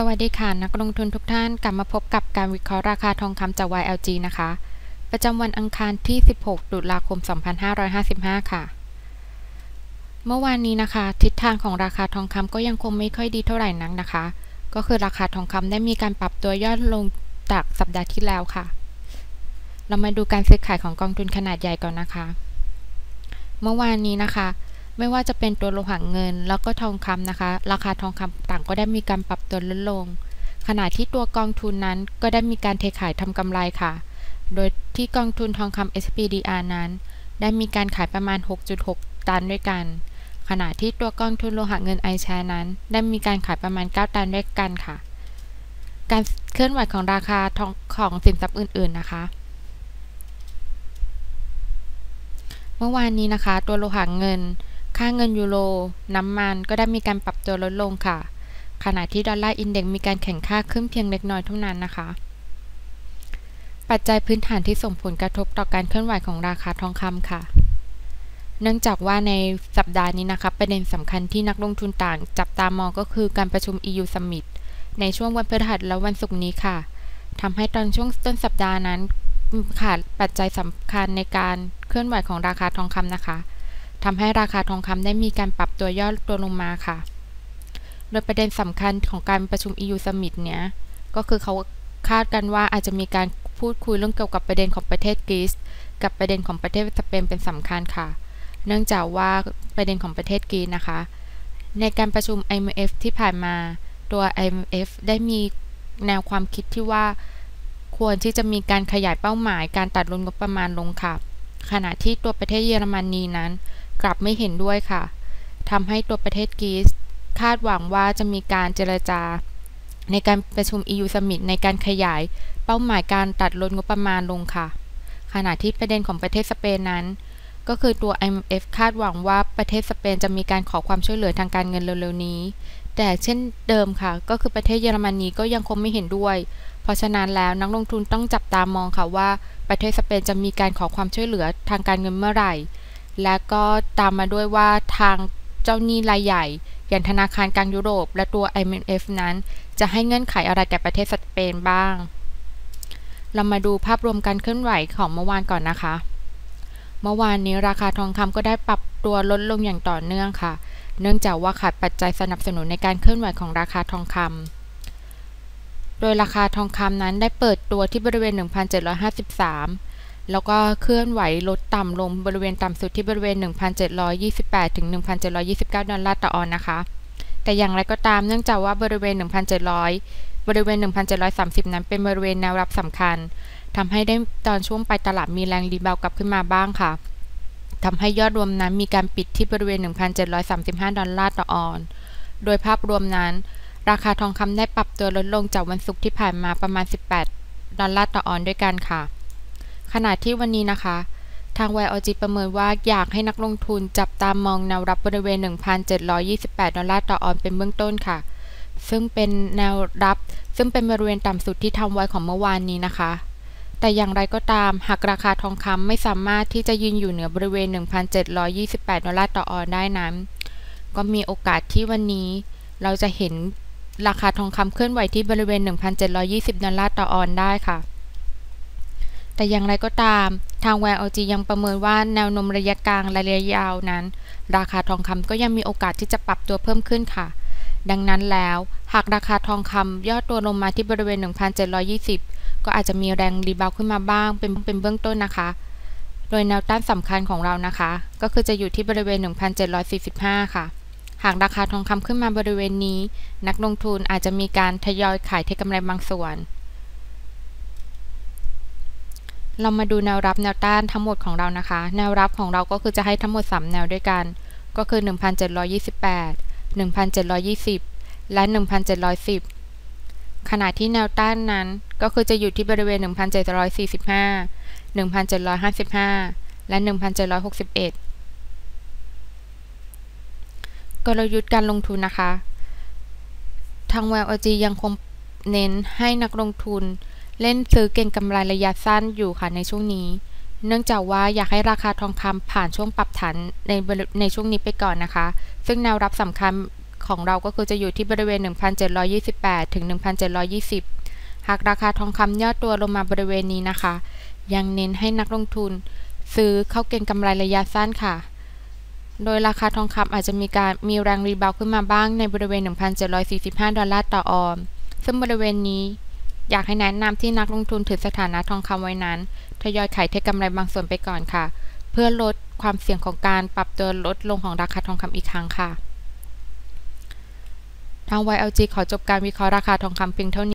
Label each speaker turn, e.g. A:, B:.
A: สวัสดีค่ะนักลงทุนทุกท่านกลับมาพบกับการวิเคราะห์ราคาทองคำจาก YLG นะคะ ประจำวันอังคารที่ 16 ตุลาคม 2555 ค่ะ เมื่อวานนี้นะคะ ทิศทางของราคาทองคำก็ยังคงไม่ค่อยดีเท่าไหร่นักนะคะ ก็คือราคาทองคำได้มีการปรับตัวย่อลงจากสัปดาห์ที่แล้วค่ะ เรามาดูการซื้อขายของกองทุนขนาดใหญ่ก่อนนะคะ เมื่อวานนี้นะคะ ไม่ว่าจะเป็นตัวโลหะเงิน แล้วก็ทองคำนะคะ ราคาทองคำต่างก็ได้มีการปรับตัวลดลง ขณะที่ตัวกองทุนนั้นก็ได้มีการเทขายทำกำไรค่ะ โดยที่กองทุนทองคำ SPDR นั้น ได้มีการขายประมาณ 6.6 ตันด้วยกัน ขณะที่ตัวกองทุนโลหะเงินไอแชร์นั้น ได้มีการขายประมาณ 9 ตันด้วยกันค่ะ การเคลื่อนไหวของราคาทองของสินทรัพย์อื่น ๆ นะคะเมื่อวานนี้นะคะ ตัวโลหะเงิน ค่าเงินยูโร น้ำมันก็ได้มีการปรับตัวลดลงค่ะ ขณะที่ดอลลาร์อินเด็กซ์มีการแข่งค่าขึ้นเพียงเล็กน้อยเท่านั้นนะคะ ปัจจัยพื้นฐานที่ส่งผลกระทบต่อการเคลื่อนไหวของราคาทองคำค่ะ เนื่องจากว่าในสัปดาห์นี้นะคะประเด็นสำคัญที่นักลงทุนต่าง จับตามองก็คือการประชุม EU Summit ในช่วงวันพฤหัสและวันศุกร์นี้ค่ะทำให้ตอนช่วงต้นสัปดาห์นั้นขาดปัจจัยสำคัญในการเคลื่อนไหวของราคาทองคำนะคะ ทำให้ราคาทองคำได้มีการปรับตัวย่อตัวลงมาค่ะ โดยประเด็นสำคัญของการประชุม EU Summit เนี้ยก็คือเขาคาดกันว่าอาจจะมีการพูดคุยเรื่องเกี่ยวกับประเด็นของประเทศกรีซกับประเด็นของประเทศสเปนเป็นสำคัญค่ะ เนื่องจากว่าประเด็นของประเทศกรีซนะคะ ในการประชุม IMF ที่ผ่านมาตัว IMF ได้มีแนวความคิดที่ว่า ควรที่จะมีการขยายเป้าหมายการตัดลดงบประมาณลงค่ะ ขณะที่ตัวประเทศเยอรมนีนั้น กลับไม่เห็นด้วยค่ะทำให้ตัวประเทศกรีซคาดหวังว่าจะมีการเจรจา ในการประชุม EU Summit ในการขยายเป้าหมายการตัดลดงบประมาณลงค่ะ ขณะที่ประเด็นของประเทศสเปนนั้น ก็คือตัว IMF คาดหวังว่าประเทศสเปนจะมีการขอความช่วยเหลือทางการเงินเร็วๆนี้ แต่เช่นเดิมค่ะ ก็คือประเทศเยอรมนีก็ยังคงไม่เห็นด้วย เพราะฉะนั้นแล้วนักลงทุนต้องจับตามองค่ะว่า ประเทศสเปนจะมีการขอความช่วยเหลือทางการเงินเมื่อไหร่ และก็ตามมาด้วยว่าทางเจ้าหนี้รายใหญ่ อย่างธนาคารกลางยุโรป และตัว IMF นั้น จะให้เงื่อนไขอะไรแก่ประเทศสเปนบ้าง เรามาดูภาพรวมการเคลื่อนไหวของเมื่อวานก่อนนะคะ เมื่อวานนี้ราคาทองคำก็ได้ปรับตัวลดลงอย่างต่อเนื่องค่ะ เนื่องจากว่าขาดปัจจัยสนับสนุนในการเคลื่อนไหวของราคาทองคำโดยราคาทองคำนั้นได้เปิดตัวที่บริเวณ 1,753 แล้วก็เคลื่อนไหวลดต่ำลงบริเวณต่ำสุดที่บริเวณ 1,728 ถึง 1,729 ดอลลาร์ต่อออนนะคะ แต่อย่างไรก็ตามเนื่องจากว่าบริเวณ 1,700 บริเวณ 1,730 นั้นเป็นบริเวณแนวรับสำคัญทำให้ได้ตอนช่วงไปตลาดมีแรงรีบาวกลับขึ้นมาบ้างค่ะทำให้ยอดรวมนั้นมีการปิดที่บริเวณ 1,735 ดอลลาร์ต่อออน โดยภาพรวมนั้น ราคาทองคำได้ปรับตัวลดลงจากวันศุกร์ที่ผ่านมาประมาณ 18 ดอลลาร์ต่อออนด้วยกันค่ะ ขณะที่วันนี้นะคะ ทาง YLG ประเมินว่าอยากให้นักลงทุนจับตามมองแนวรับบริเวณ 1,728 ดอลลาร์ต่อออนเป็นเบื้องต้นค่ะ ซึ่งเป็นแนวรับ ซึ่งเป็นบริเวณต่ำสุดที่ทำไว้ของเมื่อวานนี้นะคะ แต่อย่างไรก็ตามหากราคาทองคำไม่สามารถที่จะยืนอยู่เหนือบริเวณ 1,728 ดอลลาร์ต่อออนได้นั้น ก็มีโอกาสที่วันนี้เราจะเห็นราคาทองคำเคลื่อนไหวที่บริเวณ 1,720 ดอลลาร์ต่อออนได้ค่ะ แต่อย่างไรก็ตาม ทาง YLG ยังประเมินว่าแนวโน้มระยะกลางและระยะยาวนั้น ราคาทองคำก็ยังมีโอกาสที่จะปรับตัวเพิ่มขึ้นค่ะ ดังนั้นแล้ว หากราคาทองคำย่อตัวลงมาที่บริเวณ 1,720 ก็อาจจะมีแรงรีบาวขึ้นมาบ้างเป็นเป็นเบื้องต้นนะคะ โดยแนวต้านสำคัญของเรานะคะ ก็คือจะอยู่ที่บริเวณ 1,745 ค่ะหากราคาทองคำขึ้นมาบริเวณนี้ นักลงทุนอาจจะมีการทยอยขายเทกำไรบางส่วน เรามาดูแนวรับแนวต้านทั้งหมดของเรานะคะ แนวรับของเราก็คือจะให้ทั้งหมด 3 แนวด้วยกัน ก็คือ 1,728 1,720 และ 1,710 ขณะที่แนวต้านนั้นก็คือจะอยู่ที่บริเวณ 1,745 1,755 และ 1,761 กลยุทธ์การลงทุนนะคะ ทาง WLG ยังคงเน้นให้นักลงทุน เล่นซื้อเก่งกำไรระยะสั้นอยู่ค่ะในช่วงนี้ เนื่องจากว่าอยากให้ราคาทองคำผ่านช่วงปรับฐานในในช่วงนี้ไปก่อนนะคะ ซึ่งแนวรับสำคัญของเราก็คือจะอยู่ที่บริเวณ 1,728 ถึง 1,720 หากราคาทองคำย่อตัวลงมาบริเวณนี้นะคะ ยังเน้นให้นักลงทุน ซื้อเข้าเก็งกำไรระยะสั้นค่ะ โดยราคาทองคำอาจจะมีการมีแรงรีบาวขึ้นมาบ้างในบริเวณ 1,745 ดอลลาร์ต่อออนซึ่งบริเวณนี้ อยากให้แนะนำที่นักลงทุนถือสถานะทองคำไว้นั้นทยอยขายเทกำไรบางส่วนไปก่อนค่ะ เพื่อลดความเสี่ยงของการปรับตัวลดลงของราคาทองคำอีกครั้งค่ะ ทาง YLG ขอจบการวิเคราะห์ราคาทองคำเพียงเท่านี้